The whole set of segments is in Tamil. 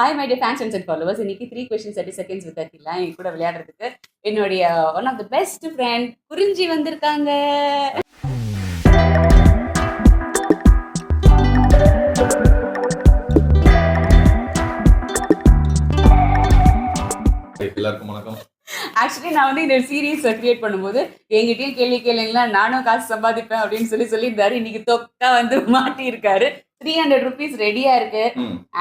Hi my day fans and followers இன்னைக்கு three question thirty seconds with Akila என் கூட விளையாடுறதுக்கு என்னுடைய one of the best friend Kurinji வந்திருக்காங்க. எல்லாருக்கும் வணக்கம். ஆக்சுவலி நான் வந்து இந்த சீரீஸ் கிரியேட் பண்ணும்போது என்கிட்டயும் கேள்வி கேளுங்களா? நானும் காசு சம்பாதிப்பேன் அப்படின்னு சொல்லி சொல்லியிருந்தாரு. இன்னைக்கு தொக்கா வந்து மாட்டி இருக்காரு த்ரீ ஹண்ட்ரட் ருபீஸ் ரெடியா இருக்கு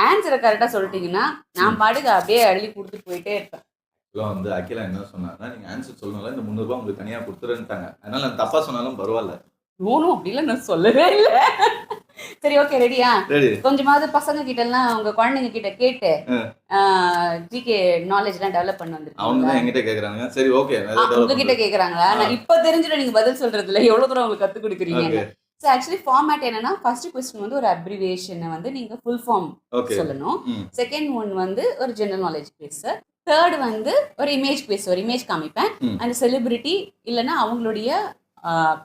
ஆன்சரை கரெக்டா சொல்லிட்டீங்கன்னா நான் பாட்டுக்கு அப்படியே அள்ளி கொடுத்து போயிட்டே இருப்பேன். இப்பெல்லாம் வந்து அகிலா என்ன சொன்னாங்கன்னா நீங்க ஆன்சர் சொல்லணும்ல இந்த முந்நூறு ரூபாய் உங்களுக்கு தனியா கொடுத்துருன்ட்டாங்க அதனால நான் தப்பா சொன்னாலும் பரவாயில்ல. நோனும் அப்படிலாம் நான் சொல்லவே இல்லை. சரி ஓகே ரெடியா ரெடி கொஞ்சமாவது பசங்க கிட்ட எல்லாம் உங்க குழந்தைங்க கிட்ட கேட்டு ஜிகே நாலேஜ் எல்லாம் டெவலப் பண்ண அவங்க வந்திருக்கீங்க தான் என்கிட்ட கேக்குறாங்க சரி ஓகே உங்ககிட்ட கேக்குறாங்களா? நான் இப்ப தெரிஞ்சுட்டு நீங்க பதில் சொல்றது இல்ல எவ்வளவு தூரம் உங்களுக்கு கத்து கொடுக்குறீங்க? ஸோ ஆக்சுவலி ஃபார்மேட் என்னன்னா ஃபர்ஸ்ட் கொஸ்டின் வந்து ஒரு அப்ரிவேஷனை வந்து நீங்க ஃபுல் ஃபார்ம் சொல்லணும். செகண்ட் ஒன் வந்து ஒரு ஜெனரல் நாலேஜ் பேஸ் தேர்ட் வந்து ஒரு இமேஜ் பேஸ் ஒரு இமேஜ் காமிப்பேன். அந்த செலிபிரிட்டி இல்லைன்னா அவங்களுடைய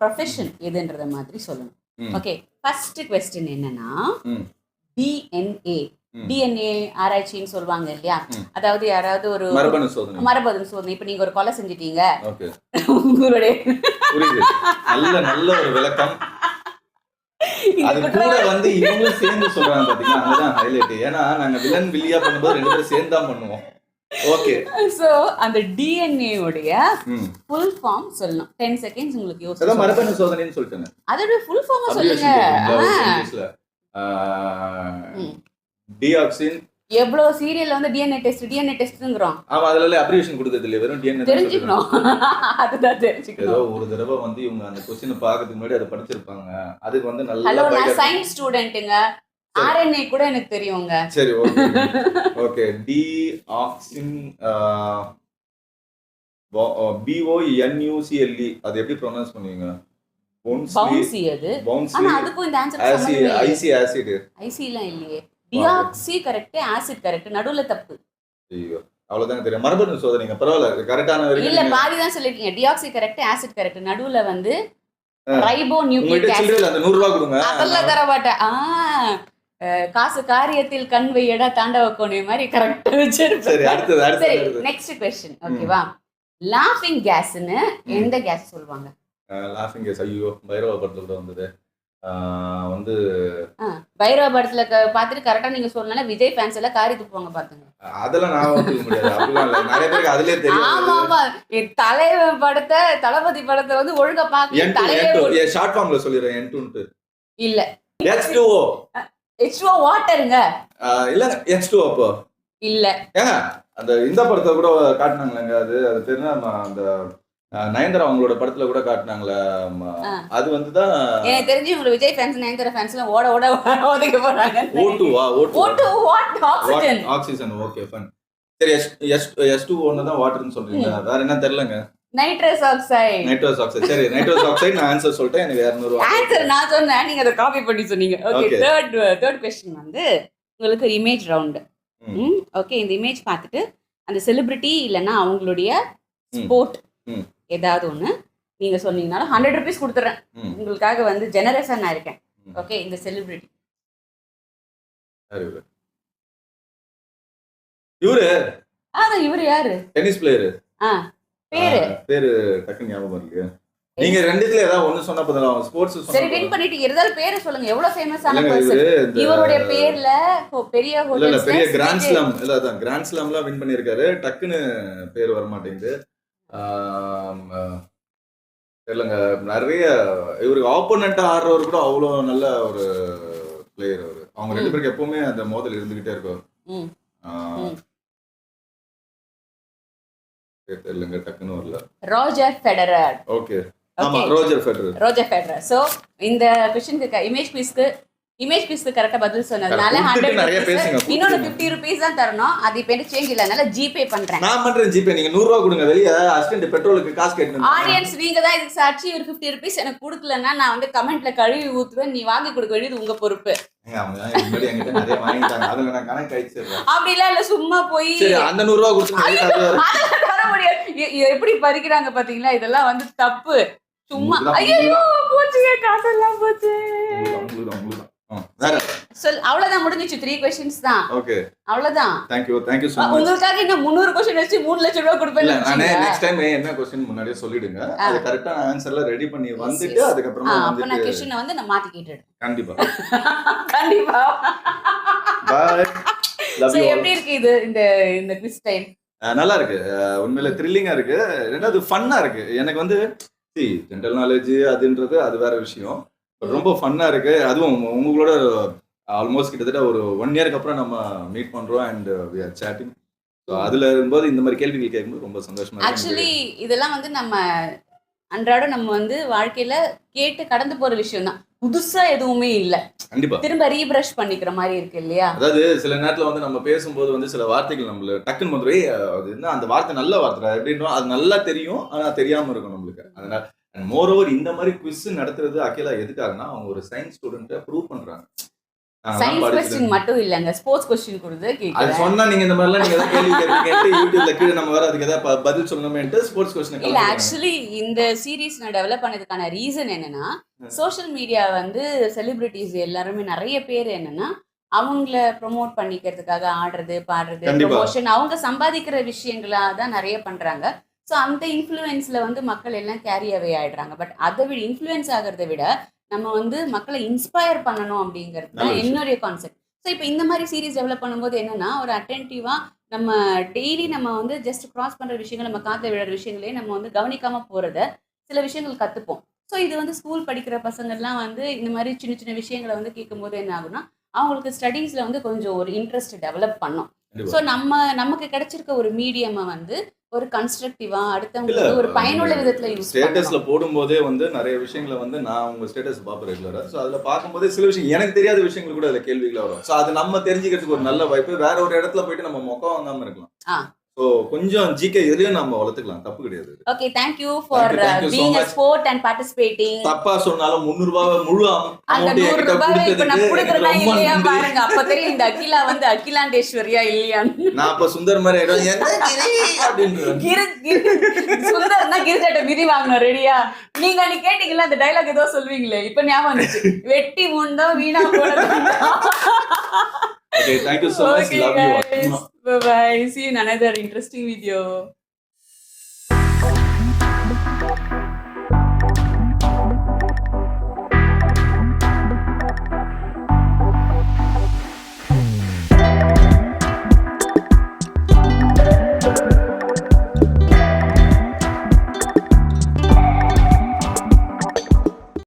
ப்ரொஃபஷன் எதுன்றத மாதிரி சொல்லணும். ஓகே ஃபர்ஸ்ட் கொஸ்டின் என்னன்னா. டிஎன்ஏ. டிஎன்ஏ ஆராய்ச்சின்னு சொல்லுவாங்க இல்லையா. அதாவது யாராவது ஒரு மரபணு சோதனை. இப்போ நீங்க ஒரு கொலை செஞ்சிட்டீங்க. உங்களுடைய நல்ல நல்ல ஒரு விளக்கம். அது கூட வந்து இவங்களும் சேர்ந்து சொல்றாங்க பாத்தீங்களா? அங்கதான் ஹைலைட் ஏன்னா நாங்க வில்லன் வில்லியா பண்ணும்போது ரெண்டு பேரும் சேர்ந்து தான் பண்ணுவோம். ஓகே சோ அந்த டிஎன்ஏ உடைய ஃபுல் ஃபார்ம் சொல்லணும். டென் செகண்ட்ஸ் உங்களுக்கு யோசிச்சு மரபணு சோதனைன்னு சொல்லிட்டேன். அதோட ஃபுல் ஃபார்ம் சொல்லுங்க. டிஆக்சின். எவ்வளவு சீரியல்ல வந்து டிஎன்ஏ டெஸ்ட் டிஎன்ஏ டெஸ்ட்ங்கிறோம் ஆமா அதுல அப்ரிவேஷன் கொடுத்தது இல்லையா வெறும் டிஎன்ஏ தெரிஞ்சுக்கணும். அதுதான் ஏதோ தெரிஞ்சுக்கணும் ஒரு தடவை வந்து இவங்க அந்த கொஸ்டின் பார்க்கறதுக்கு முன்னாடி அதை படிச்சிருப்பாங்க. அதுக்கு வந்து ஹலோ நல்லா நான் பையன் சயின்ஸ் ஸ்டூடெண்ட்டுங்க ஆர்என்ஏ கூட எனக்கு தெரியுங்க. சரி ஓகே. ஓகே. டி ஆக்சின் பிஓஎன்யூசிஎல்இ E. அது எப்படி ப்ரொனவுன்ஸ் பண்ணுவீங்க? பவுன்சி அது. ஆனா அதுக்கும் இந்த ஆன்சர் ஐசி ஆசிட் ஐசி எல்லாம் இல்லையே. டிஆக்சி கரெக்ட் ஆசிட் கரெக்ட் நடுவுல தப்பு. ஐயோ. அவ்வளவுதாங்க தெரியும். மரபணு சோதனைங்க. பரவாயில்ல. கரெக்டான இல்ல வரைக்கும் நீங்க- பாதி தான் சொல்லிருக்கீங்க டிஆக்சி கரெக்ட் ஆசிட் கரெக்ட் நடுவுல வந்து. ரைபோ நியூக்ளிக் ஆசிட் அந்த நூறு ரூபா கொடுங்க. அதெல்லாம் தர மாட்டேன் ஆ. காசு காரியத்தில் கண் வையடா தாண்டவ கோணி மாதிரி கரெக்டா சரி வச்சிருப்பேன். சரி நெக்ஸ்ட் கொஸ்டின் ஓகேவா லாஃபிங் கேஸ்னு எந்த கேஸ் சொல்லுவாங்க? லாஃபிங் கேஸ் ஐயோ பைரவா படத்துல கூட வந்தது. வந்து பைரவ படத்துல பார்த்துட்டு கரெக்டா நீங்க சொல்லலாம் விஜய் ஃபேன்ஸ் எல்லாம் காரி துப்புவாங்க பாத்துங்க. அதெல்லாம் நான் வந்து முடியாது. அப்படிலாம் இல்ல. நிறைய பேருக்கு அதுலயே ஆமா தெரியும். ஆமா என் தலைவன் படத்தை தளபதி படத்தை வந்து ஒழுங்கா பாக்க ஓடு- ஷார்ட் ஃபார்ம்ல சொல்லிடுறேன். என் இல்ல. எக்ஸ் டூ எச்ஓ வாட்டருங்க இல்ல எக்ஸ் டூ அப்போ? இல்ல. ஏங்க அந்த இந்த படத்தை கூட காட்டினாங்களேங்க அது. அது ம, அந்த நயன்தாரா அவங்களோட படத்துல கூட காட்டினாங்களே. அது வந்துதான் எனக்கு தெரிஞ்சு உங்களுக்கு விஜய் ஃபேன்ஸ் நயன்தாரா ஃபேன்ஸ் எல்லாம் ஓட ஓட ஓதிக்க போறாங்க ஓ டூவா ஓ டூ ஓட்டு what oxygen oxygen okay fun சரி எஸ் எஸ் எஸ் டூ ஒன்னு தான் வாட்டர்னு சொல்றீங்க வேற என்ன தெரியலங்க. நைட்ரஸ் ஆக்சைடு நைட்ரோஸ் ஆக்சைடு சரி நைட்ரோஸ் ஆக்சைடு நான் ஆன்சர் சொல்லிட்டேன் எனக்கு இரநூறுவா ஆன்சர் நான் சொன்னேன் நீங்க அதை காப்பி பண்ணி சொன்னீங்க ஓகே. தேர்ட் தேர்ட் கொஸ்டின் வந்து உங்களுக்கு ஒரு இமேஜ் ரவுண்டு ம். ஓகே இந்த இமேஜ் பார்த்துட்டு அந்த செலிபிரிட்டி இல்லைன்னா அவங்களுடைய. ஸ்போர்ட். ஏதாவது ஒன்று நீங்க சொன்னீங்கனாலும் ஹண்ட்ரட் ருபீஸ் கொடுத்துட்றேன். உங்களுக்காக வந்து ஜெனரேஷன் நான் இருக்கேன். ஓகே இந்த செலிபிரிட்டி இவரு? இவர் யாரு டென்னிஸ் பிளேயரு ஆ பேரு. பேரு டக்குன்னு ஞாபகம் இல்லையா நீங்க ரெண்டுத்துல ஏதாவது ஒண்ணு சொன்னா போதும் ஸ்போர்ட்ஸ் சரி வின் பண்ணிட்டீங்க இருந்தாலும் பேரை சொல்லுங்க. எவ்வளவு ஃபேமஸான இல்லங்க பர்சன் இவருடைய பேர்ல பெரிய இல்ல இல்ல பெரிய கிராண்ட் ஸ்லாம் இல்ல அதான் கிராண்ட் ஸ்லாம்லாம் வின் பண்ணிருக்காரு டக்குன்னு பேர் வர மாட்டேங்குது. தெரியலங்க. நிறைய இவருக்கு ஆப்போனண்டா ஆடுறவர் கூட அவ்வளவு நல்ல ஒரு பிளேயர் அவரு. அவங்க ரெண்டு. பேருக்கு எப்பவுமே அந்த மோதல் இருந்துகிட்டே இருக்கும். தெரியலங்க டக்குன்னு வரல. Roger Federer. ஓகே. ஆமா Roger Federer. Roger Federer. So இந்த கொஸ்டினுக்கு இமேஜ் பீஸ்க்கு இமேஜ் பீஸ்க்கு கரெக்டா பதில் சொன்னதுனால ஹண்ட்ரட் நிறைய பேசுங்க, இன்னொரு. ஃபிஃப்டி ருபீஸ் தான் தரணும். அது இப்போ எனக்கு சேஞ்ச் இல்லை அதனால ஜிபே பண்றேன். நான் பண்றேன் ஜிபே நீங்க நூறு ரூபா கொடுங்க. வெளிய அசிஸ்டன்ட் பெட்ரோலுக்கு காசு கேட்டு ஆடியன்ஸ் நீங்க தான் இதுக்கு சாட்சி. ஒரு ஃபிஃப்டி ருபீஸ் எனக்கு கொடுக்கலன்னா நான் வந்து கமெண்ட்ல கழுவி ஊத்துவேன். நீ வாங்கி கொடுக்க வேண்டியது உங்க பொறுப்பு. அப்படிலாம் இல்ல சும்மா போய். அந்த நூறு ரூபா கொடுத்து எப்படி பறிக்கிறாங்க பாத்தீங்களா? இதெல்லாம் வந்து தப்பு. சும்மா ஐயோ போச்சு காசெல்லாம் போச்சு. சொல் அவ்வளவுதான் முடிஞ்சிச்சு. த்ரீ கொஸ்டின்ஸ் தான். ஓகே அவ்வளவுதான். மச் உங்களுக்காக இன்னும் முந்நூறு கொஸ்டின் வச்சு மூணு லட்சம் ரூபாய் இல்ல நானே கொடுப்பேன் நெக்ஸ்ட் டைம் என்ன கொஸ்டின் முன்னாடியே சொல்லிடுங்க. அது கரெக்டான ஆன்சர்ல ரெடி பண்ணி வந்துட்டு yes. அதுக்கப்புறமா அப்ப நான் வந்துட்டு கொஸ்டினை வந்து நான் மாத்தி கேட்டுடுறேன். கண்டிப்பா. கண்டிப்பா. லவ் யூ எப்படி இருக்கு இது இந்த இந்த குவிஸ் டைம் நல்லா இருக்கு. உண்மையில த்ரில்லிங்கா இருக்கு. ரெண்டாவது ஃபன்னா இருக்கு. எனக்கு வந்து ஜென்ரல் நாலேஜ் அதுன்றது அது வேற விஷயம். ரொம்ப ஃபன்னா இருக்கு. அதுவும் உங்க- உங்களோட ஆல்மோஸ்ட் கிட்டத்தட்ட ஒரு ஒன் இயருக்கு அப்புறம் நம்ம மீட் பண்றோம் and we are chatting so அதுல இருக்கும்போது இந்த மாதிரி கேள்விகள் கேட்கும்போது ரொம்ப சந்தோஷமா ஆக்சுவலி இதெல்லாம் வந்து நம்ம அன்றாடம் நம்ம வந்து வாழ்க்கையில கேட்டு கடந்து போற விஷயம் தான். புதுசா எதுவுமே இல்ல. கண்டிப்பா. திரும்ப ரீப்ரஷ் பண்ணிக்கிற மாதிரி இருக்கு இல்லையா? அதாவது சில நேரத்துல வந்து நம்ம பேசும்போது வந்து சில வார்த்தைகள் நம்மள டக்குன்னு வந்துடும் "ஏய், அது என்ன? அந்த வார்த்தை நல்ல வார்த்தை எப்படின்றோம் அது நல்லா தெரியும் ஆனா தெரியாம இருக்கும் நம்மளுக்கு. அதனால மோர் ஓவர் இந்த மாதிரி குவிஸ் நடத்துறது அகிலா எதுக்காகனா அவங்க ஒரு சயின்ஸ் ஸ்டூடெண்ட்டை ப்ரூவ் பண்றாங்க. சயின்ஸ் கொஸ்டின் மட்டும் இல்லங்க. ஸ்போர்ட்ஸ் கொஸ்டின் கொடுத்து கேக்குறேன். சொன்னா நீங்க இந்த மாதிரிலாம் நீங்க கேள்வி கேட்பீங்கன்ட்டு யூடியூப்ல கீழே நம்ம வர அதுக்கு ஏதாவது பதில் சொல்லணுமேன்ட்டு ஸ்போர்ட்ஸ் கொஸ்டின் இல்ல ஆக்சுவலி இந்த சீரிஸ் நான் டெவலப் பண்ணதுக்கான ரீசன் என்னன்னா சோஷியல் மீடியா வந்து செலிபிரிட்டிஸ் எல்லாருமே நிறைய பேர் என்னன்னா அவங்கள ப்ரோமோட் பண்ணிக்கிறதுக்காக ஆடுறது பாடுறது. ப்ரொமோஷன் அவங்க சம்பாதிக்கிற விஷயங்களா தான் நிறைய பண்றாங்க. ஸோ அந்த இன்ஃப்ளூயன்ஸ்ல வந்து மக்கள் எல்லாம் கேரி அவே ஆயிடுறாங்க. பட் அதை விட இன்ஃப்ளூயன்ஸ் ஆகிறத விட நம்ம வந்து மக்களை இன்ஸ்பயர் பண்ணணும் அப்படிங்கிறது தான். என்னுடைய கான்செப்ட் ஸோ இப்போ இந்த மாதிரி சீரிஸ் டெவலப் பண்ணும்போது என்னன்னா ஒரு அட்டென்டிவா நம்ம டெய்லி நம்ம வந்து ஜஸ்ட் கிராஸ் பண்ற விஷயங்கள் நம்ம காத்துல விழுற விஷயங்களே நம்ம வந்து கவனிக்காம போறத சில விஷயங்கள் கத்துப்போம். ஸோ இது வந்து ஸ்கூல் படிக்கிற பசங்கள்லாம் வந்து இந்த மாதிரி சின்ன சின்ன விஷயங்களை வந்து கேட்கும்போது என்ன ஆகும்னா அவங்களுக்கு ஸ்டடீஸ்ல வந்து கொஞ்சம் ஒரு இன்ட்ரெஸ்ட் டெவலப் பண்ணும். ஸோ நம்ம நமக்கு கிடைச்சிருக்க ஒரு மீடியமை வந்து ஒரு கன்ஸ்ட்ரக்டிவா அடுத்தவங்களுக்கு ஒரு பயனுள்ள விதத்துல யூஸ் ஸ்டேட்டஸ்ல போடும்போதே வந்து நிறைய விஷயங்களை வந்து நான் உங்க ஸ்டேட்டஸ் பார்ப்பேன் ரெகுலரா ஸோ அதுல பார்க்கும்போதே சில விஷயம் எனக்கு தெரியாத விஷயங்கள் கூட அதுல கேள்விகள் வரும். ஸோ அது நம்ம தெரிஞ்சுக்கிறதுக்கு ஒரு நல்ல வாய்ப்பு. வேற ஒரு இடத்துல போயிட்டு நம்ம முகம் வாங்காம. இருக்கலாம். ஸோ கொஞ்சம் ஜிகே இதுலயும் நம்ம வளர்த்துக்கலாம். தப்பு கிடையாது okay for you, you so being a much. Sport and participating தப்பா சொன்னாலும் முந்நூறு ரூபாய் முழு அந்த amount நூறு என்கிட்ட ரூபாய் இப்ப நான் இல்லையா நன்றி. பாருங்க. அப்ப தெரியும் இந்த அகிலா வந்து அகிலாண்டேஸ்வரியா இல்லையான்னு நான் அப்ப சுந்தர் மாதிரி ஆயிடும் என்ன கிரி சுந்தர்னா கிரிஜாட்ட மிதி வாங்கணும் ரெடியா நீங்க அன்னைக்கு கேட்டீங்கல்ல அந்த டைலாக் ஏதோ சொல்வீங்களே இப்ப ஞாபகம் வந்துச்சு. வெட்டி முண்டோ வீணா போனது? Okay thank you so much Okay, love you guys. Bye-bye. See you in another interesting video.